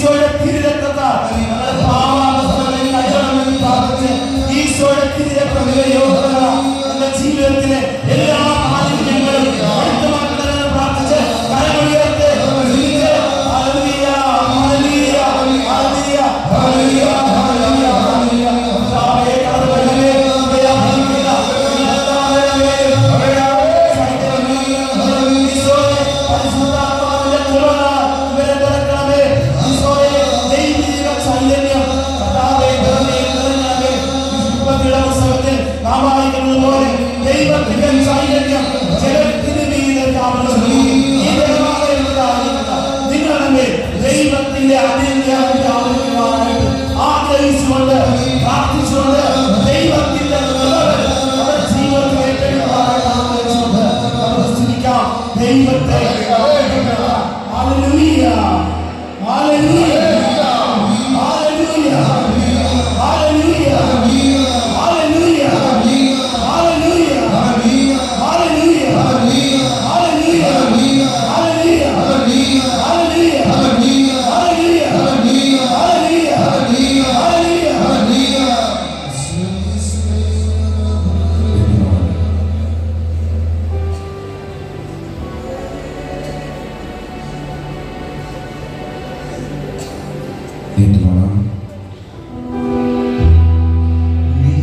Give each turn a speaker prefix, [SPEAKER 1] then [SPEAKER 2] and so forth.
[SPEAKER 1] söylediği আমরা এই জন্য থেকে
[SPEAKER 2] ஏற்றுக்கணும்
[SPEAKER 3] நீ